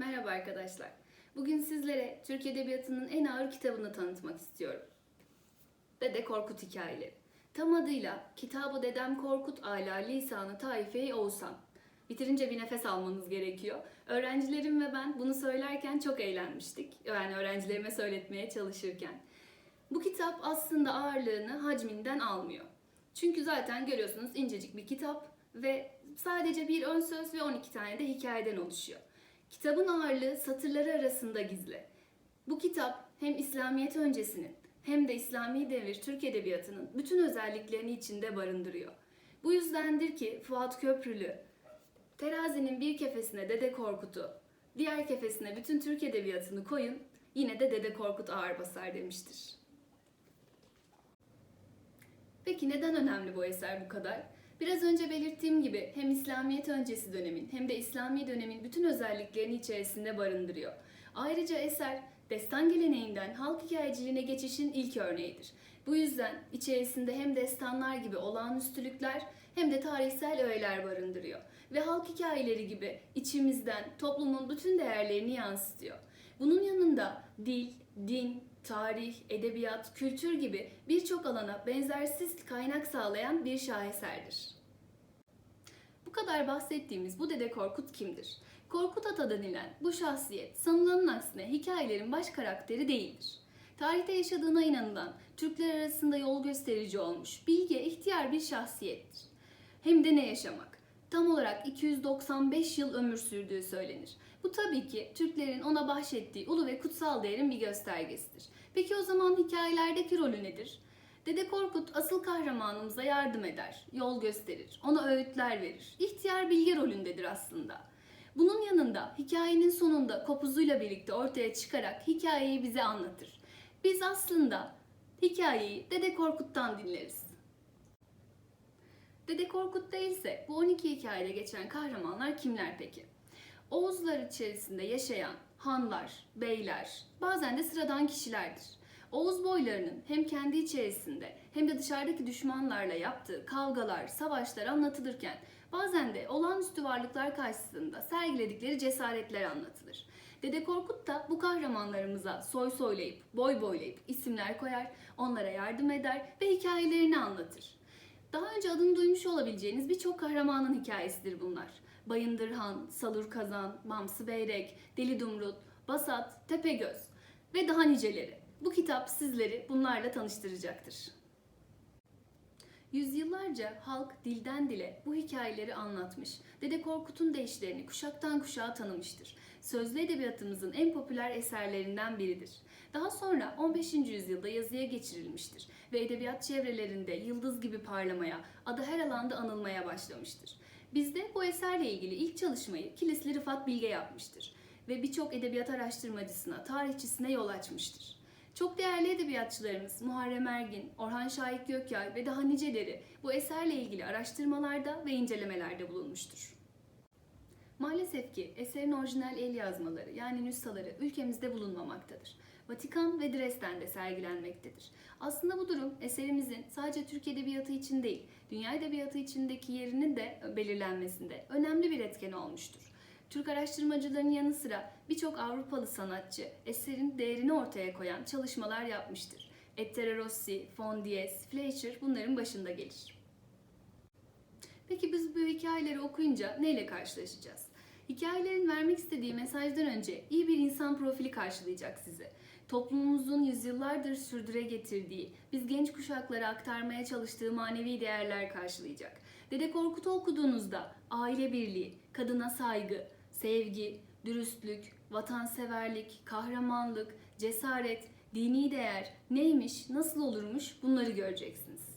Merhaba arkadaşlar. Bugün sizlere Türk Edebiyatı'nın en ağır kitabını tanıtmak istiyorum. Dede Korkut Hikayeleri. Tam adıyla Kitabı Dedem Korkut Ala Lisanı Taife-i Oğuzhan. Bitirince bir nefes almanız gerekiyor. Öğrencilerim ve ben bunu söylerken çok eğlenmiştik. Yani öğrencilerime söyletmeye çalışırken. Bu kitap aslında ağırlığını hacminden almıyor. Çünkü zaten görüyorsunuz incecik bir kitap ve sadece bir ön söz ve 12 tane de hikayeden oluşuyor. Kitabın ağırlığı satırları arasında gizli. Bu kitap hem İslamiyet öncesinin hem de İslami devir Türk Edebiyatı'nın bütün özelliklerini içinde barındırıyor. Bu yüzdendir ki Fuat Köprülü, terazinin bir kefesine Dede Korkut'u, diğer kefesine bütün Türk Edebiyatı'nı koyun, yine de Dede Korkut ağır basar demiştir. Peki neden önemli bu eser bu kadar? Biraz önce belirttiğim gibi hem İslamiyet öncesi dönemin hem de İslami dönemin bütün özelliklerini içerisinde barındırıyor. Ayrıca eser destan geleneğinden halk hikayeciliğine geçişin ilk örneğidir. Bu yüzden içerisinde hem destanlar gibi olağanüstülükler hem de tarihsel öğeler barındırıyor. Ve halk hikayeleri gibi içimizden toplumun bütün değerlerini yansıtıyor. Bunun yanında dil, din, tarih, edebiyat, kültür gibi birçok alana benzersiz kaynak sağlayan bir şaheserdir. Bu kadar bahsettiğimiz bu Dede Korkut kimdir? Korkut Ata denilen bu şahsiyet sanılanın aksine hikayelerin baş karakteri değildir. Tarihte yaşadığına inanılan, Türkler arasında yol gösterici olmuş, bilge, ihtiyar bir şahsiyettir. Hem de ne yaşamak? Tam olarak 295 yıl ömür sürdüğü söylenir. Bu tabii ki Türklerin ona bahşettiği ulu ve kutsal değerin bir göstergesidir. Peki o zaman hikayelerdeki rolü nedir? Dede Korkut asıl kahramanımıza yardım eder, yol gösterir, ona öğütler verir. İhtiyar bilge rolündedir aslında. Bunun yanında hikayenin sonunda kopuzuyla birlikte ortaya çıkarak hikayeyi bize anlatır. Biz aslında hikayeyi Dede Korkut'tan dinleriz. Dede Korkut değilse bu 12 hikayede geçen kahramanlar kimler peki? Oğuzlar içerisinde yaşayan hanlar, beyler, bazen de sıradan kişilerdir. Oğuz boylarının hem kendi içerisinde hem de dışarıdaki düşmanlarla yaptığı kavgalar, savaşlar anlatılırken bazen de olağanüstü varlıklar karşısında sergiledikleri cesaretler anlatılır. Dede Korkut da bu kahramanlarımıza soy soylayıp, boy boylayıp isimler koyar, onlara yardım eder ve hikayelerini anlatır. Daha önce adını duymuş olabileceğiniz birçok kahramanın hikayesidir bunlar. Bayındırhan, Salur Kazan, Bamsı Beyrek, Deli Dumrut, Basat, Tepegöz ve daha niceleri. Bu kitap sizleri bunlarla tanıştıracaktır. Yüzyıllarca halk dilden dile bu hikayeleri anlatmış. Dede Korkut'un deyişlerini kuşaktan kuşağa tanımıştır. Sözlü edebiyatımızın en popüler eserlerinden biridir. Daha sonra 15. yüzyılda yazıya geçirilmiştir ve edebiyat çevrelerinde yıldız gibi parlamaya, adı her alanda anılmaya başlamıştır. Bizde bu eserle ilgili ilk çalışmayı Kilisli Rıfat Bilge yapmıştır ve birçok edebiyat araştırmacısına, tarihçisine yol açmıştır. Çok değerli edebiyatçılarımız Muharrem Ergin, Orhan Şahik Gökyay ve daha niceleri bu eserle ilgili araştırmalarda ve incelemelerde bulunmuştur. Maalesef ki eserin orijinal el yazmaları yani nüshaları ülkemizde bulunmamaktadır. Vatikan ve Dresden'de sergilenmektedir. Aslında bu durum eserimizin sadece Türk Edebiyatı için değil, dünya edebiyatı içindeki yerinin de belirlenmesinde önemli bir etken olmuştur. Türk araştırmacıların yanı sıra birçok Avrupalı sanatçı eserin değerini ortaya koyan çalışmalar yapmıştır. Ettore Rossi, Fondies, Fleischer bunların başında gelir. Peki biz bu hikayeleri okuyunca neyle karşılaşacağız? Hikayelerin vermek istediği mesajdan önce iyi bir insan profili karşılayacak sizi. Toplumumuzun yüzyıllardır sürdüre getirdiği, biz genç kuşaklara aktarmaya çalıştığı manevi değerler karşılayacak. Dede Korkut'u okuduğunuzda aile birliği, kadına saygı, sevgi, dürüstlük, vatanseverlik, kahramanlık, cesaret, dini değer neymiş, nasıl olurmuş bunları göreceksiniz.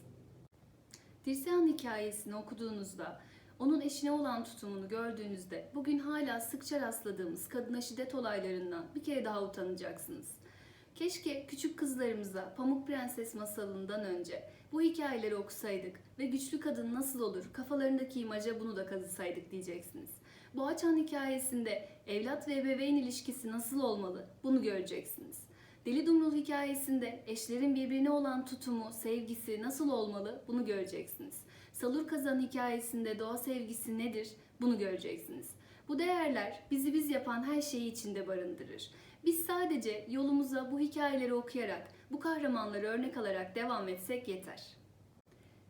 Dirsehan hikayesini okuduğunuzda, onun eşine olan tutumunu gördüğünüzde bugün hala sıkça rastladığımız kadına şiddet olaylarından bir kere daha utanacaksınız. Keşke küçük kızlarımıza Pamuk Prenses masalından önce bu hikayeleri okusaydık ve güçlü kadın nasıl olur kafalarındaki imaja bunu da kazısaydık diyeceksiniz. Boğaçan hikayesinde evlat ve ebeveyn ilişkisi nasıl olmalı bunu göreceksiniz. Deli Dumrul hikayesinde eşlerin birbirine olan tutumu, sevgisi nasıl olmalı bunu göreceksiniz. Salur Kazan hikayesinde doğa sevgisi nedir bunu göreceksiniz. Bu değerler bizi biz yapan her şeyi içinde barındırır. Biz sadece yolumuza bu hikayeleri okuyarak, bu kahramanları örnek alarak devam etsek yeter.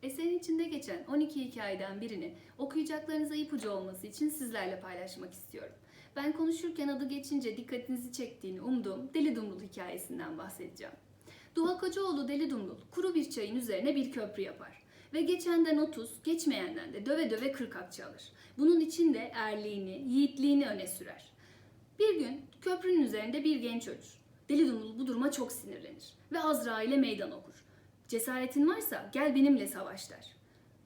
Eserin içinde geçen 12 hikayeden birini okuyacaklarınıza ipucu olması için sizlerle paylaşmak istiyorum. Ben konuşurken adı geçince dikkatinizi çektiğini umduğum Deli Dumrul hikayesinden bahsedeceğim. Duhak Hacıoğlu Deli Dumrul kuru bir çayın üzerine bir köprü yapar. Ve geçenden 30, geçmeyenden de döve döve 40 akçe alır. Bunun için de erliğini, yiğitliğini öne sürer. Bir gün köprünün üzerinde bir genç ölür. Deli Dumrul bu duruma çok sinirlenir ve Azrail'e meydan okur. Cesaretin varsa gel benimle savaş der.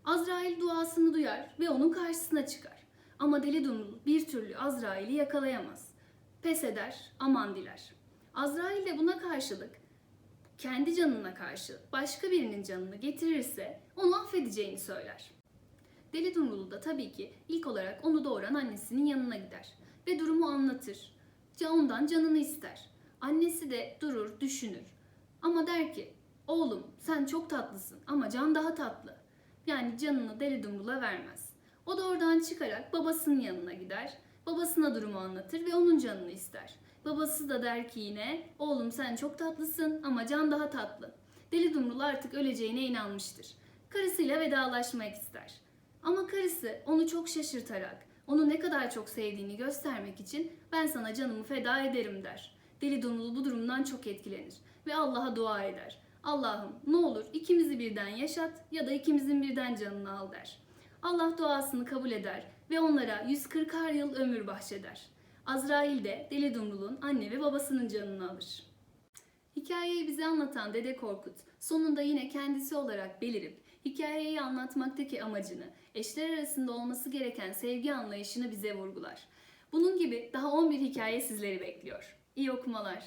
Azrail duasını duyar ve onun karşısına çıkar. Ama Deli Dumrul bir türlü Azrail'i yakalayamaz. Pes eder, aman diler. Azrail de buna karşılık kendi canına karşı başka birinin canını getirirse onu affedeceğini söyler. Deli Dumrul da tabii ki ilk olarak onu doğuran annesinin yanına gider ve durumu anlatır. Ondan canını ister. Annesi de durur, düşünür. Ama der ki, oğlum sen çok tatlısın ama can daha tatlı. Yani canını Deli Dumrul'a vermez. O da oradan çıkarak babasının yanına gider. Babasına durumu anlatır ve onun canını ister. Babası da der ki yine, oğlum sen çok tatlısın ama can daha tatlı. Deli Dumrul artık öleceğine inanmıştır. Karısıyla vedalaşmak ister. Ama karısı onu çok şaşırtarak, onu ne kadar çok sevdiğini göstermek için ben sana canımı feda ederim der. Deli Dumrul bu durumdan çok etkilenir ve Allah'a dua eder. Allah'ım ne olur ikimizi birden yaşat ya da ikimizin birden canını al der. Allah duasını kabul eder ve onlara 140 yıl ömür bahşeder. Azrail de Deli Dumrul'un anne ve babasının canını alır. Hikayeyi bize anlatan Dede Korkut sonunda yine kendisi olarak belirip hikayeyi anlatmaktaki amacını, eşler arasında olması gereken sevgi anlayışını bize vurgular. Bunun gibi daha 11 hikaye sizleri bekliyor. İyi okumalar.